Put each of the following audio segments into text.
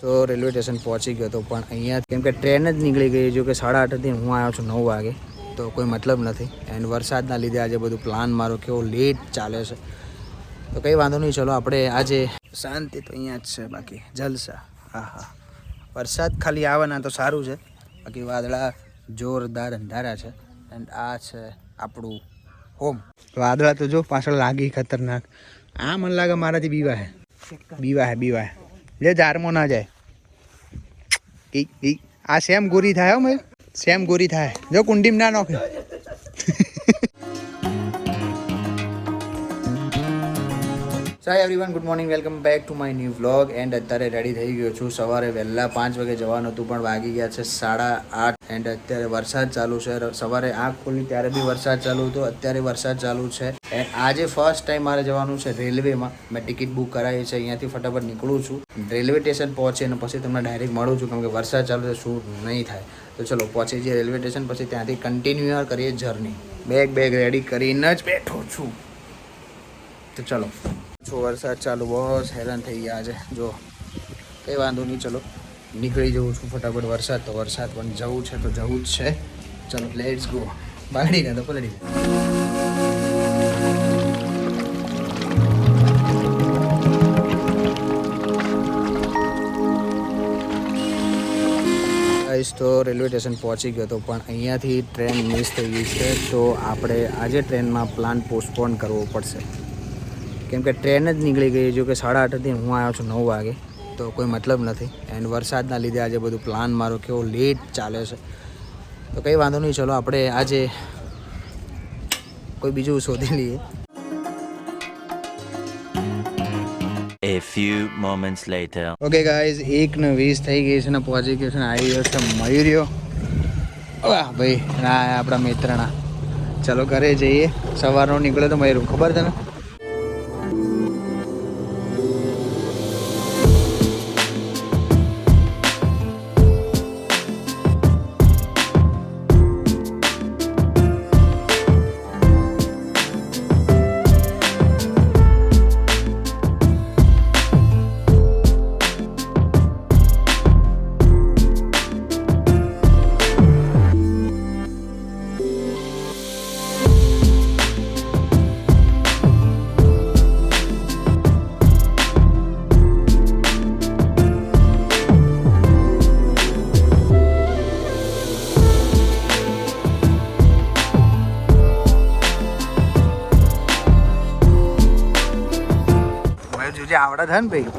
તો railway station પહોંચી ગયો હતો પણ અહીંયા કેમ કે ટ્રેન જ નીકળી ગઈ જો કે સાડા આઠથી હું આવ્યો છું નવ વાગે. તો કોઈ મતલબ નથી. એન્ડ વરસાદના લીધે આજે બધું પ્લાન મારો કેવો લેટ ચાલે છે. તો કંઈ વાંધો નહીં ચલો આપણે આજે શાંતિ તો અહીંયા જ છે બાકી. જલસા. હા હા. વરસાદ ખાલી આવવાના તો સારું છે. બાકી વાદળા જોરદાર અંધારા છે. એન્ડ આ છે આપણું હોમ વાદળા તો જો પાછળ લાગી ખતરનાક. આ મને લાગે મારાથી બીવા હે. બીવા હે બીવા હે. લે જારમાં ના જાય. આ સેમ ગોરી થાય મેં સેમ ગોરી થાય. જો કુંડીમ ના નોખે. સાય everyone good morning welcome back to my new vlog and અત્યારે રેડી થઈ ગયો છું. સવારે વહેલા પાંચ વાગે જવાનું હતું, પણ વાગી ગયા છે સાડા આઠ. એન્ડ અત્યારે વરસાદ ચાલુ છે. સવારે આંખ ખોલી ત્યારે બી વરસાદ ચાલુ હતો. અત્યારે વરસાદ ચાલુ છે. એન્ડ આજે ફર્સ્ટ ટાઈમ મારે જવાનું છે રેલવેમાં. મેં ટિકિટ બુક કરાવી છે, અહીંયાથી ફટાફટ નીકળું છું. રેલવે સ્ટેશન પહોંચે અને પછી તમને ડાયરેક્ટ મળું છું, કેમ કે વરસાદ ચાલુ છે, શું નહીં થાય. તો ચલો પહોંચી જઈએ રેલવે સ્ટેશન પછી ત્યાંથી કન્ટિન્યુ કરીએ જર્ની બેગ બેગ રેડી કરીને જ બેઠો છું. તો ચલો. છો વરસાદ ચાલુ, બસ હેરાન થઈ ગયા છે. જો, કંઈ વાંધો નહીં, ચલો. નીકળી જવું છું ફટાફટ વરસાદ. તો વરસાદ પણ જવું છે, તો જવું જ છે. ચલો લેટ્સ ગો બાળીને તો પલડી તો રેલવે સ્ટેશન પહોંચી ગયો હતો, પણ અહીંયાથી ટ્રેન મિસ થઈ ગઈ છે, તો આપણે આજે ટ્રેનમાં પ્લાન પોસ્ટપોન કરવો પડશે. કેમ કે ટ્રેન જ નીકળી ગઈ, જો કે સાડા આઠથી હું આવ્યો છું નવ વાગે, તો કોઈ મતલબ નથી. એન્ડ વરસાદના લીધે આજે બધું પ્લાન મારો કેવો લેટ ચાલે છે. તો કંઈ વાંધો નહીં, ચલો આપણે આજે કોઈ બીજું શોધી લઈએ. A few moments later. Okay guys એક ને વીસ થઈ ગઈ છે ને પહોંચી ગયો છે ને આવી ગયો છે મયુર્યો વાહ, ભાઈ, ના, આપણા મિત્રના. ચલો, ઘરે જઈએ. સવારનો નીકળ્યો તો મયુર, ખબર તને આવડે છે ને ભાઈ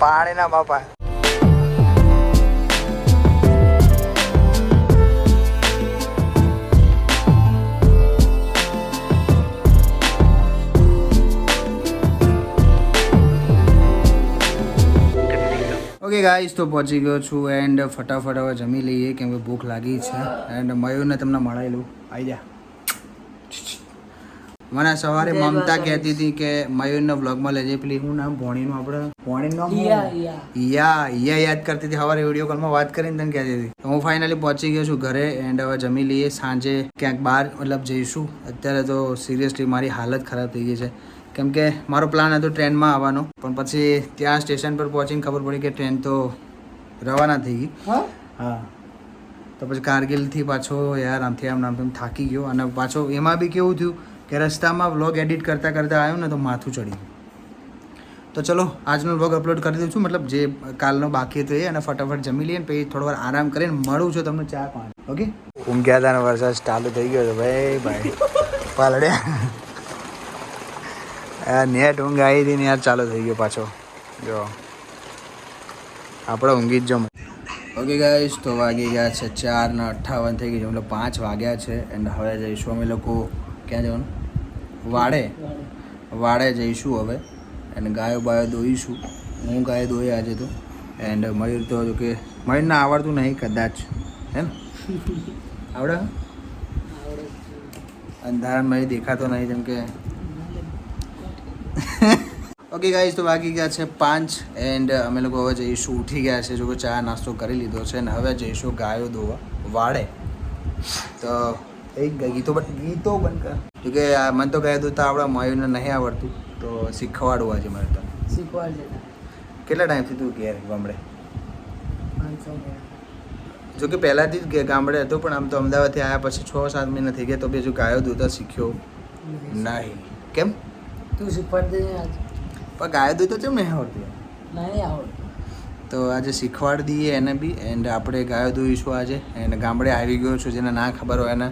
પાણીના બાપા. ઓકે ગાઈસ તો પહોંચી ગયો છું એન્ડ ફટાફટ હવે જમી લઈએ કેમ કે ભૂખ લાગી છે. એન્ડ મયુરને તમને મળેલું આવી જા. મને સવારે મમતા કહેતી હતી કે મયુરના વ્લોગમાં લેજે પેલી હું નામ? ભોણીનું આપણે? ભોણીનું નામ? ઈયા ઈયા. યાદ કરતી હતી. સવારે વીડિયો કોલમાં વાત કરીને તને કહેતી હતી. હું ફાઇનલી પહોંચી ગયો છું ઘરે એન્ડ હવે જમી લઈએ. સાંજે ક્યાંક બહાર મતલબ જઈશું. અત્યારે તો સિરિયસલી મારી હાલત ખરાબ થઈ ગઈ છે. કેમ કે મારો પ્લાન હતો ટ્રેનમાં આવવાનો. પણ પછી ત્યાં સ્ટેશન પર પહોંચીને ખબર પડી કે ટ્રેન તો રવાના થઈ ગઈ. હા? તો પછી કારગિલથી પાછો યાર આમથી આમ નામ તેમ થાકી ગયો. અને પાછો એમાં બી કેવું થયું કે રસ્તામાં વ્લોગ એડિટ કરતાં કરતાં આવ્યો ને તો માથું ચડી તો ચલો આજનો વ્લોગ અપલોડ કરી દઉં છું. મતલબ જે કાલનો બાકી હતો એ અને ફટાફટ જમી લઈએ ને પછી થોડો વાર આરામ કરીને મળું છું તમને ચા પાણી. ઓકે ઊંઘ્યા હતા વરસાદ ચાલુ થઈ ગયો હતો ભાઈ ભાઈ પાલડ્યા. આ નેટ ઊંઘ આવી હતી ને યાર ચાલુ થઈ ગયો પાછો. જો આપણે ઊંઘી જ જમ ઓકે ગાઈશ તો વાગી ગયા છે ચાર ને અઠ્ઠાવન થઈ ગઈ છે. મતલબ પાંચ વાગ્યા છે એન્ડ હવે જઈશું અમે લોકો. ક્યાં જવાનું? વાડે. વાડે જઈશું હવે. અને ગાયો બાયો દોઈશું. હું ગાય દોઈ આજે તો. એન્ડ મયુર તો જો કે મયુરને આવડતું નહીં કદાચ. હે ને? આવડે? અંધારામાં મયુર દેખાતો નહીં જેમ કે. ઓકે ગાઈઝ તો વાગી ગયા છે પાંચ. એન્ડ અમે લોકો હવે જઈશું. ઉઠી ગયા છે. જો કે ચા નાસ્તો કરી લીધો છે. અને હવે જઈશું ગાયો દોવા વાડે. તો એક ગીતો બટ ગીતો બંધ કર. જો કે આ મને તો ગાય તો આપણા મયુરને નહીં આવડતું તો શીખવાડવું આજે મારે તો શીખવાડજે. કેટલા ટાઈમથી તું ઘેર ગામડે? જો કે પહેલાંથી જ ગામડે હતો પણ આમ તો અમદાવાદથી આવ્યા પછી છ સાત મહિના થઈ ગયા તો બી હજુ ગાયો દૂધ શીખ્યો. નહીં. કેમ? તું શીખવાડજે પણ ગાયો દૂધ તો કેમ નહીં આવડતી? નહીં આવડતું. તો આજે શીખવાડી દઈએ એને બી એન્ડ આપણે ગાયો દોઈશું આજે એન્ડ ગામડે આવી ગયો છું જેને ના ખબર હોય એને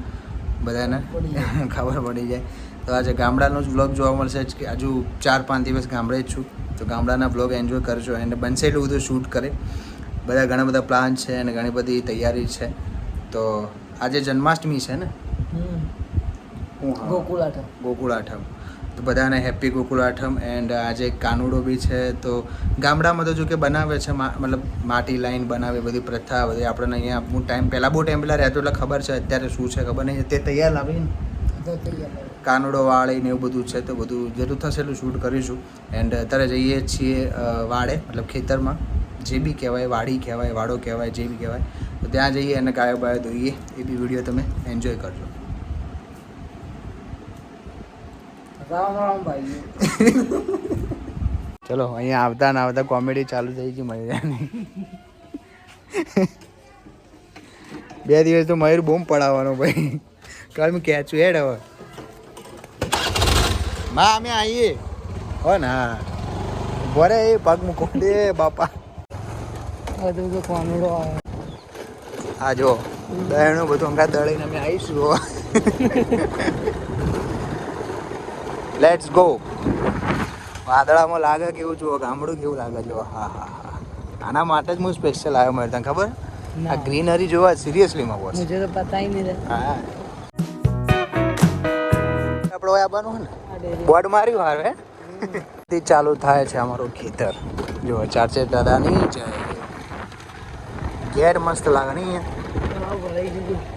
બધાને ખબર પડી જાય. તો આજે ગામડાનો જ વ્લોગ જોવા મળશે. જ કે હજુ ચાર પાંચ દિવસ ગામડે જ છું. તો ગામડાના વ્લોગ એન્જોય કરજો. એને બનશે એટલું બધું શૂટ કરે. બધા ઘણા બધા પ્લાન છે અને ઘણી બધી તૈયારી છે. તો આજે જન્માષ્ટમી છે ને? ગોકુળ આઠમ. ગોકુળ આઠમ. તો બધાને હેપી ગોકુળ આઠમ એન્ડ આજે કાનુડો બી છે. તો ગામડામાં તો જો કે બનાવે છે મતલબ માટી લાઈન બનાવે બધી પ્રથા બધી આપણને અહીંયા હું ટાઈમ પહેલાં બહુ ટાઈમ પહેલાં રહેતો એટલે ખબર છે અત્યારે શું છે ખબર નહીં. તે તૈયાર લાવી ને? તો તૈયાર લાવો. કાનુડો વાળી ને એવું બધું છે તો બધું જેટલું થશે એટલું શૂટ કરીશું. એન્ડ અત્યારે જઈએ છીએ વાડે મતલબ ખેતરમાં. જે બી કહેવાય વાડી કહેવાય વાડો કહેવાય જે બી કહેવાય. તો ત્યાં જઈએ અને ગાયો બાયો ધોઈએ. એ બી વીડિયો તમે એન્જોય કરજો. રામ રામ ભાઈ. ચલો અહીંયા આવતા ને આવતા કોમેડી ચાલુ થઈ ગઈ મયુરની બે દિવસ તો મયુર બૂમ પડાવવાનો ભાઈ. કાલ મેં કેચું હેડ હવે. માં અમે આવીએ હો ના ભરે એ પગ મૂકો. દે બાપા. બધું તો કોમેડો આવે. આ જો. દહેણું બધું અંગા દળીને અમે આવીશું લેટ્સ ગો વાદળામાં લાગે કેવું જુઓ ગામડું કેવું લાગે? જુઓ હા હા હા. આના માટે જ હું સ્પેશિયલ આવ્યો મારે તને ખબર? આ ગ્રીનરી જોવા સિરિયસલી માં બોસ મુજે તો પતા હી નહીં હા. આપણે ઓય આવવાનું ને? બોર્ડ માર્યું હારે તે ચાલુ થાય છે અમારું ખેતર. જો ચારચે દાદાની જય. ઘેર મસ્ત લાગણી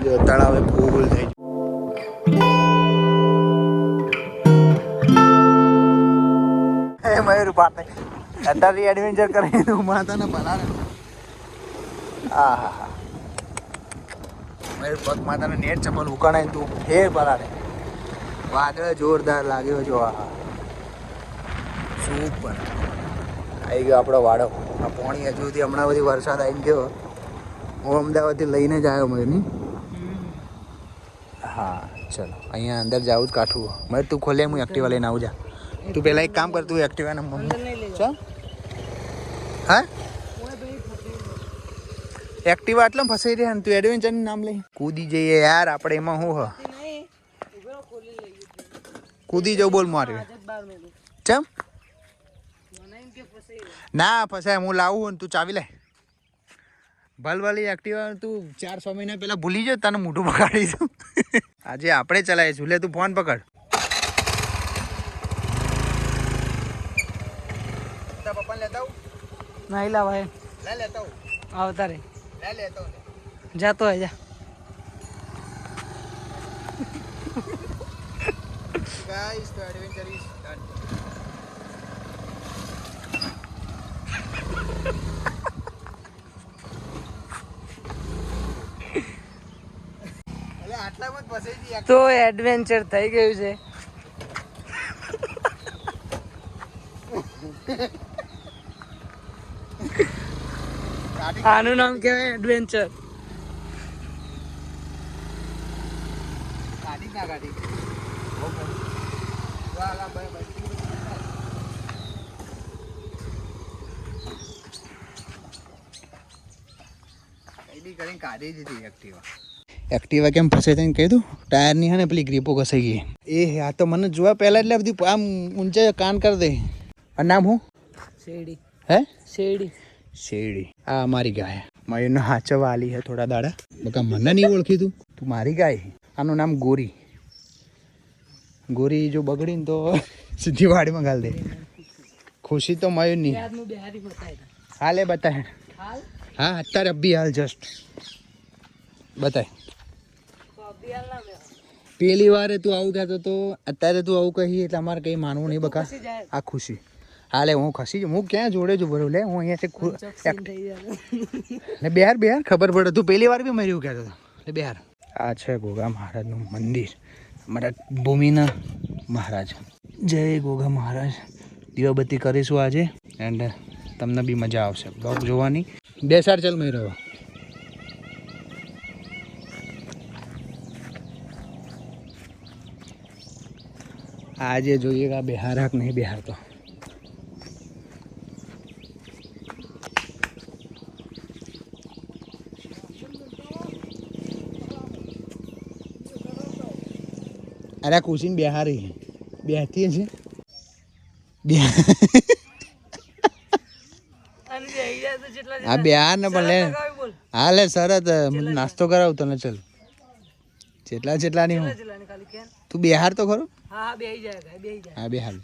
જો તળાવે ફૂલ થઈ મયુર પાસે અત્યારે એડવેન્ચર કરીને તું માતાને ભરાડે આ હા હા. મયુર પગ માતાને નેટ ચપ્પલ ઉકાણાય તું ફેર ભરાડે. વાદળ જોરદાર લાગ્યો જો આ હા. સુપર આવી ગયો આપણો વાડો. આ પોણી હજુ સુધી હમણાં બધી વરસાદ આવી ગયો. હું અમદાવાદથી લઈને જ આવ્યો મયુરની. હા ચલો. અહીંયા અંદર જાવું જ કાઠું. મયુર તું ખોલે હું એક્ટિવા લઈને આવું જા. તું પેલા એક કામ કર તું એક્ટિવાને અંદર મમ્મી. નહીં હા? એક્ટિવા એટલે ફસાઈ રહ્યા ને તું એડવેન્ચર નામ લઈ. કૂદી જઈએ યાર આપણે એમાં શું હ? કૂદી જવું બોલ મારે. ચમ? ના ફસાય હું લાવું ને તું ચાવી લે. ભલભલી એક્ટિવા તું ચાર છ મહિના પહેલાં ભૂલી જાય તને મોઢું પકડી દઉં. આજે આપણે ચલાવીશું લે તું ફોન પકડ પપ્પા લેતા આવું નહીં ભાઈ લે લેતા આવું આવતા રે લે લેતો જાતો હે જા. ગાઈસ તો એડવેન્ચર ઇઝ ડન તો એડવેન્ચર થઈ ગયું છે કાઢી આનું નામ કહેવાય એડવેન્ચર કાઢી દીધી એક્ટિવા એક્ટિવા કેમ ફસાઈ તને કહી દઉં? ટાયરની હે ને પેલી ગ્રીપો ઘસાઈ ગઈ. એ આ તો મને જોવા પહેલા એટલે બધી આમ ઊંચે કાન કરી દે. આ નામ હું શેરડી. હે? શેરડી. શેરડી. આ મારી ગાય. મયુરનો હાચવા આલી હે થોડા દાડા. બકા મને નહીં ઓળખી તું. તું મારી ગાય આનું નામ ગોરી. ગોરી જો બગડી ને તો સીધી વાડીમાં ગાલ દે. ખુશી તો મયુરની. આજનું હાલે બતાય. હા અત્યારે અભી હાલ જસ્ટ બતાય. તો અભી હાલ ના મેં. પેલી વારે તું આવું કહેતો તો અત્યારે તું આવું કહી એટલે અમારે કંઈ માનવું નહીં બકા. આ ખુશી. હાલે હું ખસી જ હું ક્યાં જોડે છું બરોબર લે હું અહીંયાથી ને બિહાર બિહાર ખબર પડે. તું પહેલી વાર બી મર્યું કહેતો હતો? એટલે બિહાર. આ છે ગોગા મહારાજનું મંદિર. અમારા ભૂમિના મહારાજ. જય ગોગા મહારાજ. દીવાબત્તી કરીશું આજે એન્ડ તમને બી મજા આવશે. બ્લોગ જોવાની. બે સાર ચાલ મય રહ્યો આજે જોઈએ કે આ બિહાર હક નહીં બિહાર તો અરે આ કુશીન બિહારી બેહતી છે બે હા બિહાર ને પણ લે. હા લે સરત નાસ્તો કરાવું તને ચલ. જેટલા જેટલા નહીં તું બિહાર તો ખરો? હા બિહાર.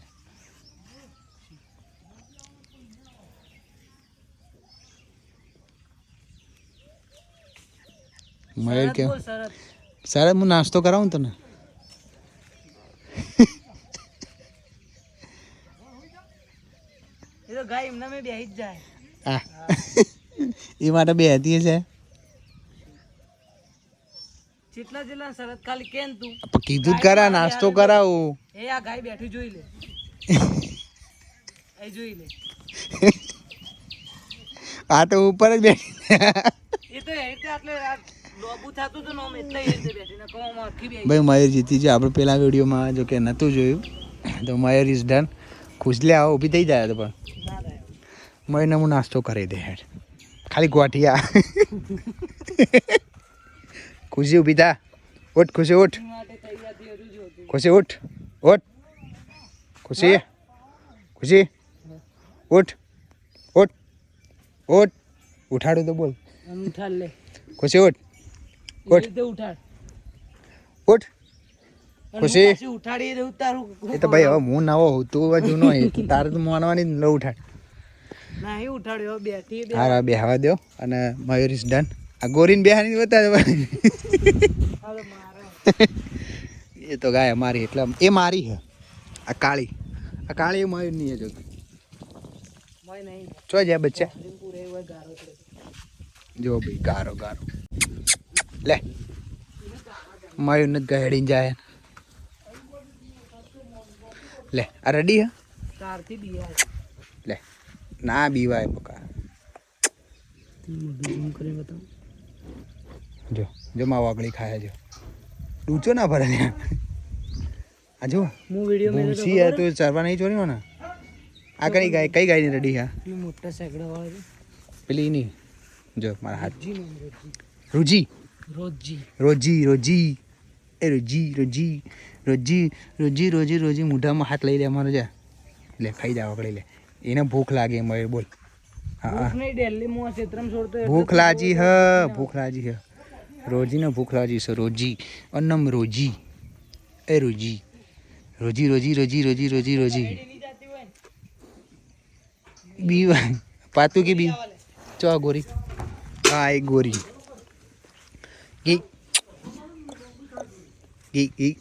મયુર શરત કે બોલ સરત હું નાસ્તો કરાવું તને? એ તો ગાય એમના મેં બેહી જ જાય. હા એ માટે બે છે. જેટલા જેટલા શરત ખાલી કેન તું. કીધું જ કરા નાસ્તો કરાવું. એ આ ગાય બેઠી જોઈ લે. એ જોઈ લે. આ તો ઉપર જ બેઠી. એ તો એ રીતે આટલે ભાઈ મયુર જીતી છે. આપણે પેલા વિડીયોમાં જો કે નહોતું જોયું તો મયુર ઇઝ ડન ખુશલે આવો ઊભી થઈ જાય તો પણ. મયુરને હું નાસ્તો કરી દે હેડ. ખાલી ગોઠિયા. ખુશી ઊભી થા. ઉઠ ખુશી ઉઠ. ખુશી ઉઠ. ઉઠ. ખુશી. ખુશી. ઉઠ. ઉઠ. ઉઠ. ઉઠાડું તો બોલ. ખુશી ઉઠ. ઉઠ. ઉઠ. ખુશી. ઉઠાડી દઉં તારું એ તો ભાઈ હવે હું નવો હોઉં તું હવે જૂનો તારે તો માનવાની જ ન ઉઠાડ. નહીં ઉઠાડ્યો બેઠી બે બેહવા દો અને મયુર ઇઝ ડન આ ગોરીને બેહાની બતા એ તો ગાય અમારી એટલે એ મારી છે આ કાળી. આ કાળી એ મયુરની છે જો. નહીં. ચો જાય બચ્ચા જો ભાઈ ગારો ગારો. લે. મયુર નથી ગહેડીને જાય. લે આ રેડી હે? લે ના બીવાય પકા. જો જો માં વાગળી ખાય જો ડૂચો ના ભરે આ જો હું વીડિયો મેં સી હે તો ચરવા નહીં ચોરી ને આ કઈ ગાય કઈ ગાયની રેડી હા? મોટા સેકડા વાળી. પેલી નહીં જો મારા હાથ. રોજી રૂજી. રોજી એ રોજી રોજી. રોજી રોજી રોજી રોજી. મોઢામાં હાથ લઈ લે અમારો જા. લે ખાઈ જા વગડી લે. એને ભૂખ લાગે મયુર બોલ. ભૂખ ડેલી હું ભૂખ લાજી હ. રોજી ને ભૂખ લાજી છે રોજી. અન્નમ રોજી. એ રોજી. રોજી રોજી રોજી રોજી રોજી રોજી. બી પાતું કે બી? ચો ગોરી. હા એ ગોરી. ગી ગી ગી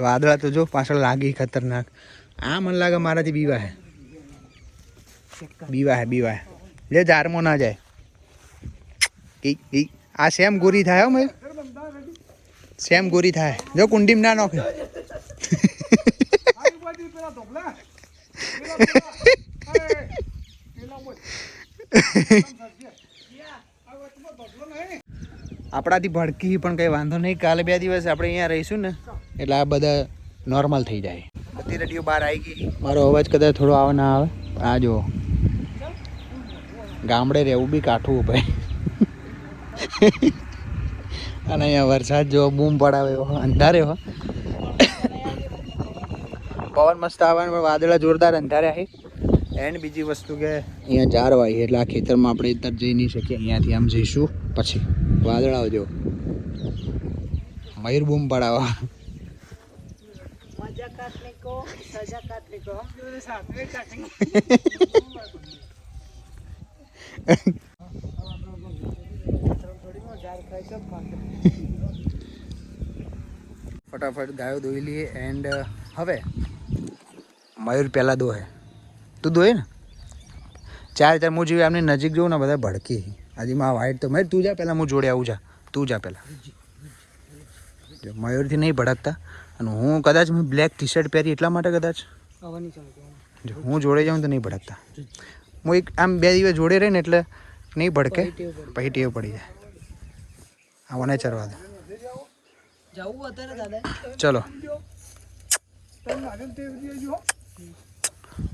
વાદળા તો જો પાછળ લાગી ખતરનાક આ મને લાગે મારાથી બીવા હે બીવા હે બીવા હે લે જારમાં ના જાય ગી ગી આ સેમ ગોરી થાય હો મેં સેમ ગોરી થાય જો કુંડીમાં ના નોખે આપણાથી ભડકી પણ કંઈ વાંધો નહીં. કાલે બે દિવસ આપણે અહીંયા રહીશું ને એટલે આ બધા નોર્મલ થઈ જાય. બધી રેડિયો બહાર આવી ગઈ. મારો અવાજ કદાચ થોડો આવે ના આવે. પણ આ જુઓ. ગામડે રહેવું બી કાઠું ભાઈ. અને અહીંયા વરસાદ જો બૂમ પડાવે એવો. અંધારે હો. પવન મસ્ત આવે પણ વાદળા જોરદાર અંધારે આવી એન્ડ બીજી વસ્તુ કે અહીંયા ઝાડ વાય એટલે આ ખેતરમાં આપણે અત્યારે જઈ નહીં શકીએ. અહીંયાથી આમ જઈશું પછી. વાદળ આવજો મયુર બૂમ પડાવવા. ફટાફટ ગાયો દોઈ લઈએ એન્ડ હવે મયુર પહેલાં દોહે. તું દોહે ને? ચાર ચાર હું જેવી આમની નજીક જોઉં ને બધા ભડકી. હજી માં વાઈટ તો મયુર તું જા પહેલાં હું જોડે આવું જા. તું જા પહેલાં જો મયુરથી નહીં ભડકતા. અને હું કદાચ હું બ્લેક ટી શર્ટ પહેરી એટલા માટે કદાચ. જો હું જોડે જાઉં તો નહીં ભડકતા. હું એક આમ બે દિવસ જોડે રહીને એટલે નહીં ભડકે. પછી ટેવ પડી. જાય. આવાને ચરવા દે. ચલો.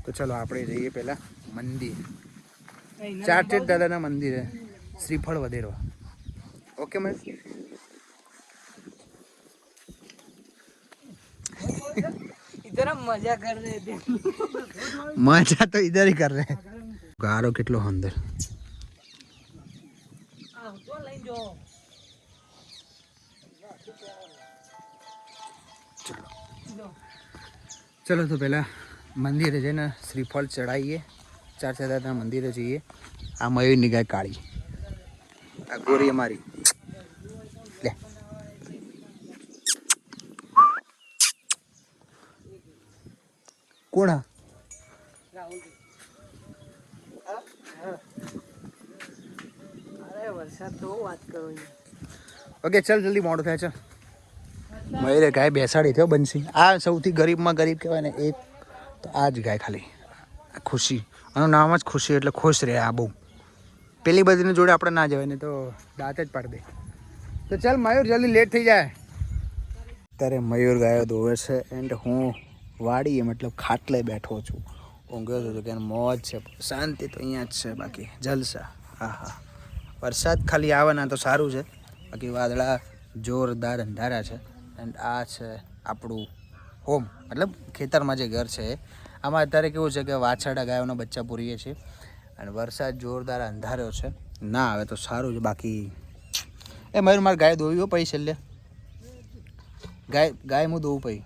તો ચલો આપણે જઈએ પહેલાં મંદિર. ચાર ચેત દાદાના મંદિરે. શ્રીફળ વધેરવા ઓકે મેમ? મજા કર મજા તો ઇધર કર રહે ગારો કેટલો અંદર? આ ચલો. તો પહેલાં મંદિરે જઈને શ્રીફળ ચડાવીએ ચાર ચાર મંદિરે જઈએ. આ મયુરની ગાય કાળી. આ ગોરી અમારી. લે. કોણ ઓકે, ચાલ જલ્દી મોડું થાય છે મયુરે ગાય બેસાડી થયો બનશી આ સૌથી ગરીબમાં ગરીબ કહેવાય ને, એક તો આ જ ગાય ખાલી. ખુશી. આનું નામ જ ખુશી એટલે ખુશ રહે આ બહુ. પેલી બધીની જોડે આપણે ના જવાય ને તો દાંત જ પાડી દે. તો ચાલ, મયુર જલ્દી લેટ થઈ જાય. ત્યારે મયુર ગાયો ધોવે છે એન્ડ હું વાડીએ, મતલબ ખાટલે બેઠો છું. ઊંઘ્યો હતો કે મોજ છે, શાંતિ તો અહીંયા જ છે, બાકી જલસા. હા હા. વરસાદ ખાલી આવવાના તો સારું છે, બાકી વાદળા જોરદાર અંધારા છે. એન્ડ આ છે આપણું હોમ મતલબ ખેતરમાં જે ઘર છે. આમાં અત્યારે કેવું છે કે વાછરડા ગાયોના બચ્ચા પૂરીએ છીએ. અને વરસાદ જોરદાર અંધાર્યો છે. ના આવે તો સારું છે બાકી, એ મયુર મારે ગાય દોવી હો પછી છેલ્લે. ગાય ગાય હું દોવું પછી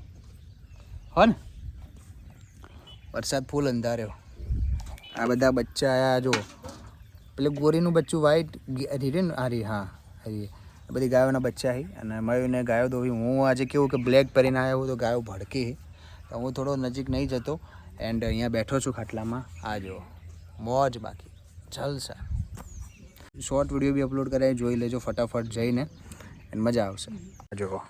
હો ને? વરસાદ ફૂલ અંધાર્યો. આ બધા બચ્ચા આયા જો પેલે ગોરીનું બચ્ચું વ્હાઈટ હરી ને? હારી હા, હરી બધી ગાયોના બચ્ચા હી. અને મયુરને ગાયો દોવી હું આજે કેવું કે બ્લેક પહેરીને આવ્યો તો ગાયો ભડકી તો હું થોડો નજીક નહીં જતો. એન્ડ અહીંયા બેઠો છું ખાટલામાં. આ જો મોજ બાકી. જલસા શોર્ટ વીડિયો બી અપલોડ કરાય, જોઈ લેજો ફટાફટ જઈને અને મજા આવશે. જુઓ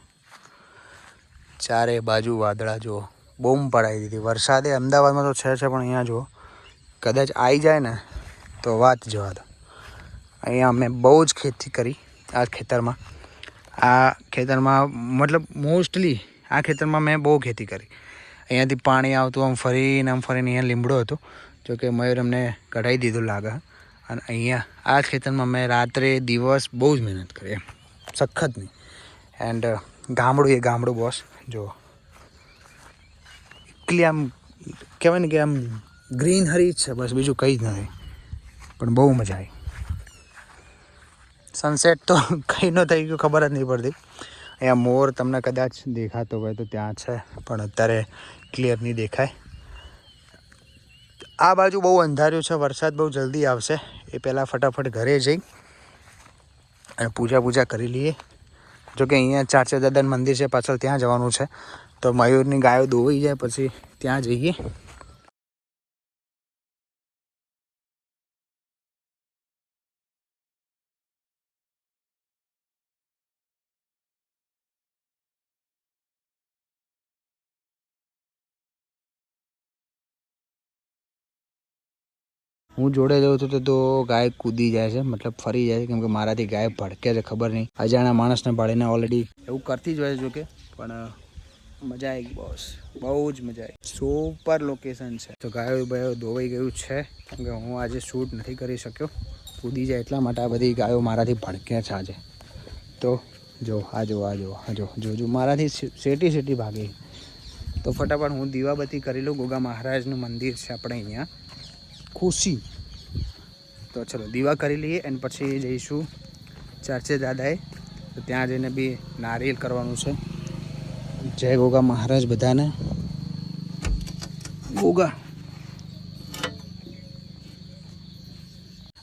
ચારે બાજુ વાદળા જુઓ બૂમ પડાવી દીધી. વરસાદે અમદાવાદમાં તો છે છે, પણ અહીંયા જુઓ કદાચ આવી જાય ને, તો વાત જવા દો. અહીંયા અમે બહુ જ ખેતી કરી આ ખેતરમાં. આ ખેતરમાં મતલબ મોસ્ટલી આ ખેતરમાં મેં બહુ ખેતી કરી. અહીંયાથી પાણી આવતું, આમ ફરીને આમ ફરીને અહીંયા લીમડો હતો. જો કે મયુર અમને કઢાઈ દીધું લાગે. અને અહીંયા આ ખેતરમાં મેં રાત્રે દિવસ બહુ જ મહેનત કરી એમ સખત નહીં. એન્ડ ગામડું એ ગામડું બોસ જો એકલી આમ, કહેવાય ને કે આમ ગ્રીનહરી જ છે. બસ બીજું કંઈ જ નથી. પણ બહુ મજા આવી. સનસેટ તો કંઈ ન થઈ ગયું, ખબર જ નહીં પડતી. અહીંયા મોર તમને કદાચ દેખાતો હોય તો ત્યાં છે. પણ અત્યારે ક્લિયર નહીં દેખાય. આ બાજુ બહુ અંધાર્યું છે, વરસાદ બહુ જલ્દી આવશે. એ પહેલાં ફટાફટ ઘરે જઈ અને પૂજા પૂજા કરી લઈએ. જો કે અહીંયા ચાચા દાદાનું મંદિર છે, પાછળ ત્યાં જવાનું છે. તો મયુરની ગાયો દોવાઈ જાય, પછી ત્યાં જઈએ. હું જોડે જઉં છું તો ગાય કૂદી જાય છે, મતલબ ફરી જાય છે, કેમ કે મારાથી ગાય ભડકે છે, ખબર નહીં. અજાણા માણસને પાડીને ઓલરેડી એવું કરતી જ હોય છે જો કે પણ મજા આવી બોસ. બહુ જ મજા આવી. સુપર લોકેશન છે. તો ગાયો ભાઈઓ ધોવાઈ ગયું છે, કેમ કે હું આજે શૂટ નથી કરી શક્યો. કૂદી જાય એટલા માટે આ બધી ગાયો મારાથી ભડકે છે આજે. તો જો, આ જો આ જો આ જો જોજો મારાથી સેટી શેટી ભાગી. તો ફટાફટ હું દીવાબત્તી કરી લઉં, ગોગા મહારાજનું મંદિર છે આપણે અહીંયા. ખુશી. તો ચલો, દીવા કરી લઈએ અને પછી જઈશું ચર્ચે દાદાએ. તો ત્યાં જઈને બી નારિયેલ કરવાનું છે. જય ગોગા મહારાજ બધાને. ગોગા.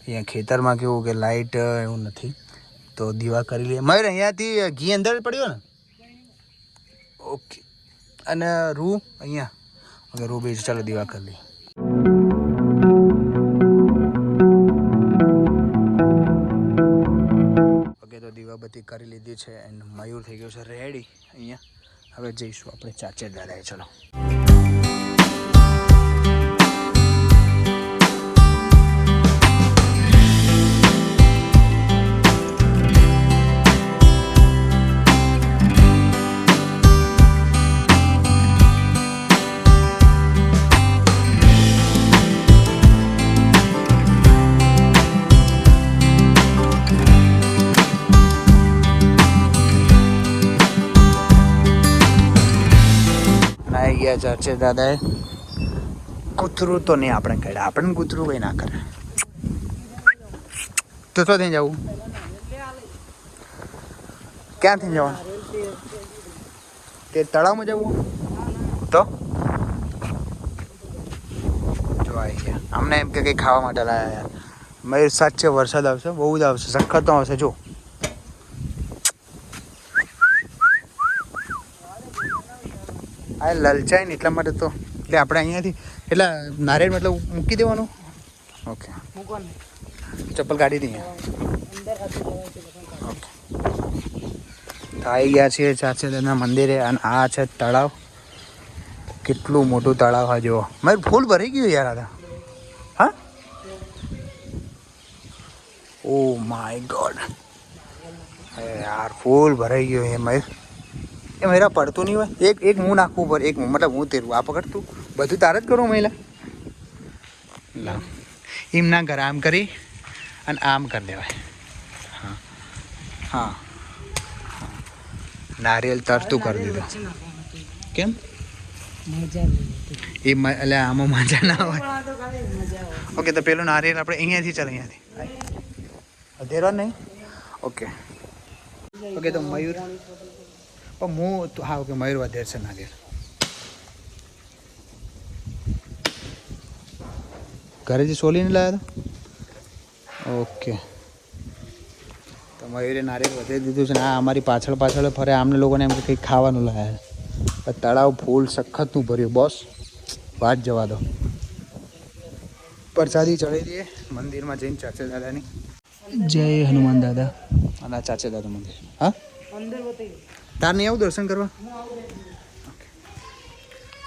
અહીંયા ખેતરમાં કેવું કે લાઇટ એવું નથી. તો દીવા કરી લઈએ. મયુર, અહીંયાથી ઘી અંદર પડ્યો ને? ઓકે. અને રૂ, અહીંયા. રૂ બી ચાલો દીવા કરી લઈએ. દીવાબત્તી કરી લીધી છે એન્ડ મયુર થઈ ગયો છે રેડી અહીંયા હવે જઈશું આપણે ચાચે દાદાએ. ચલો. ગયા છે, દાદાએ? કૂતરું તો નહીં આપણે કરે આપણે કૂતરું કંઈ ના કરે. તો તો ત્યાં જવું. ક્યાંથી જવાનું? તે તળાવમાં જવું? તો? અમને એમ કે કંઈ ખાવા માટે લાયા યાર. મયુર સાચે વરસાદ આવશે, બહુ જ આવશે, સખત આવશે, જો. આ લલચાય ને એટલા માટે તો. એટલે આપણે અહીંયાથી એટલે નારિયેળ મતલબ મૂકી દેવાનું? ઓકે ચપ્પલ કાઢી દઈએ. ઓકે આવી ગયા છીએ ચાચેદાના મંદિરે અને આ છે તળાવ. કેટલું મોટું તળાવ હા જુઓ. મારે ફૂલ ભરી ગયું યાર આ હા? ઓ માય ગોડ યાર, ફૂલ ભરાઈ ગયો એ મયુર એ મેરા પડતું નહીં હોય. એક એક હું નાખવું પર એક મતલબ હું તેરું આ પકડતું. બધું તારે જ કરું મહિલા લા. એમ ના કર આમ કરી અને આમ કરી દેવાય. હા. હા. નારિયેલ તરતું કરી દીધું. કેમ? મજા એ મ- એટલે આમાં મજા ના હોય. ઓકે તો પેલું નારિયેલ આપણે અહીંયાથી ચાલ અહીંયાથી. અધેરો નહીં? ઓકે. ઓકે તો મયુર. પણ હું તો- હા ઓકે મયુર વધેર છે ઘરે ઘરેથી સોલીને લાવ્યા હતા ઓકે તો મયુરે નારિયેળ વધારી દીધું છે ને આ અમારી પાછળ પાછળ ફરે આમને લોકોને એમ કે કંઈક ખાવાનું લાવ્યા તળાવ ફૂલ સખતનું ભર્યું બોસ વાત જવા દો પરસાદી ચડી દઈએ મંદિરમાં જઈને ચાચે દાદાની જય હનુમાન દાદા અને ચાચે દાદા મંદિર હા અંદર બતાવી તાર નહીં આવું દર્શન કરવા?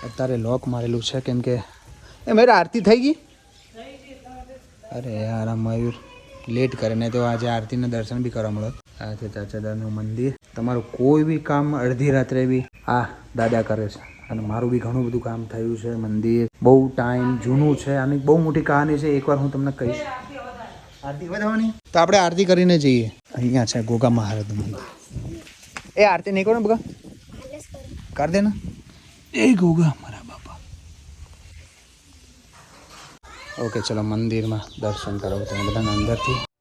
અત્યારે લોક મારેલું છે કેમ કે એ મેરે આરતી થઈ ગઈ? અરે યાર આ મયુર લેટ કરે ને તો આજે આરતીના દર્શન બી કરવા મળે. આ છે ચાચાદાનું મંદિર. તમારું કોઈ બી કામ અડધી રાત્રે બી આ દાદા કરે છે. અને મારું બી ઘણું બધું કામ થયું છે મંદિર. બહુ ટાઈમ જૂનું છે અને બહુ મોટી કહાની છે એકવાર હું તમને કહીશ. આરતી વધારવાની તો આપણે આરતી કરીને જઈએ. અહીંયા છે ગોગા મહારાજનું મંદિર. એ આરતી નહીં કરો ને બગા કર દે ને. એ ગોગા મારા બાપા. ઓકે ચલો મંદિરમાં દર્શન કરાવું તમે બધાને અંદરથી.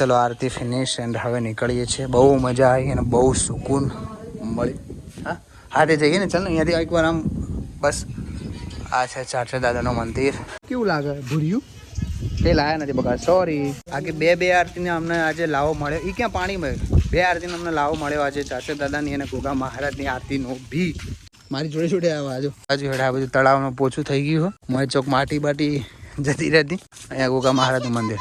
ચલો આરતી ફિનિશ એન્ડ હવે નીકળીએ છીએ. બહુ મજા આવી અને બહુ સુકૂન મળી. હા? હાથે જઈએ ને? ચાલ ને અહીંયાથી એકવાર આમ બસ. આ છે ચાચા દાદાનું મંદિર. કેવું લાગે? ભૂર્યું? એ લાયા નથી બગા સોરી બાકી બે બે આરતીને અમને આજે લાવો મળ્યો. એ ક્યાં પાણી મળ્યું બે આરતીને અમને લાવો મળ્યો આજે ચારસો દાદાની અને ગોગા મહારાજની આરતીનો ભી. મારી જોડે જોડે આવ્યા આજુ. બાજુ હેઠે આ બધું તળાવમાં પોછું થઈ ગયું હોય મોય ચોક માટી બાટી જતી રહેતી. અહીંયા ગોગા મહારાજનું મંદિર.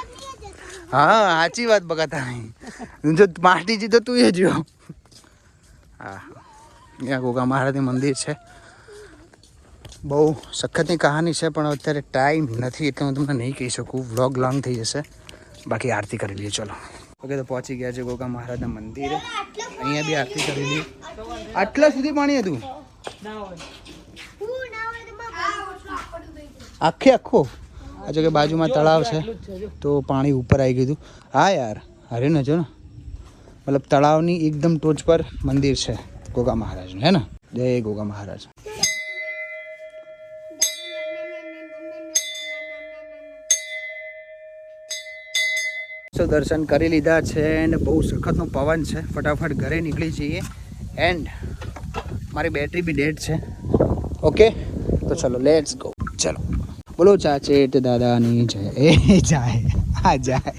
હા સાચી વાત બગાતા તારી જો માટી જી તો તું એ જો હા અહીંયા ગોગા મહારાજનું મંદિર છે. બહુ સખતની કહાની છે પણ અત્યારે ટાઈમ નથી એટલે હું તમને નહીં કહી શકું. વ્લોગ લોંગ થઈ જશે. બાકી આરતી કરી લઈએ ચલો. ઓકે તો પહોંચી ગયા છે ગોગા મહારાજના મંદિરે. અહીંયા બી આરતી કરી લઈએ. આટલા સુધી પાણી હતું? આખે આખો? આ જો કે બાજુમાં તળાવ છે, તો પાણી ઉપર આવી ગયું હા યાર અરે ને જો ને. મતલબ તળાવની એકદમ ટોચ પર મંદિર છે, ગોગા મહારાજનું, હે ને? જય ગોગા મહારાજ. દર્શન કરી લીધા છે એન્ડ બહુ સખતનો પવન છે. ફટાફટ ઘરે નીકળી જઈએ. એન્ડ મારી બેટરી બી ડેડ છે. ઓકે તો ચલો લેટ્સ ગો ચલો. બોલો ચાચેટ દાદાની જય. એ જાય આ જાય.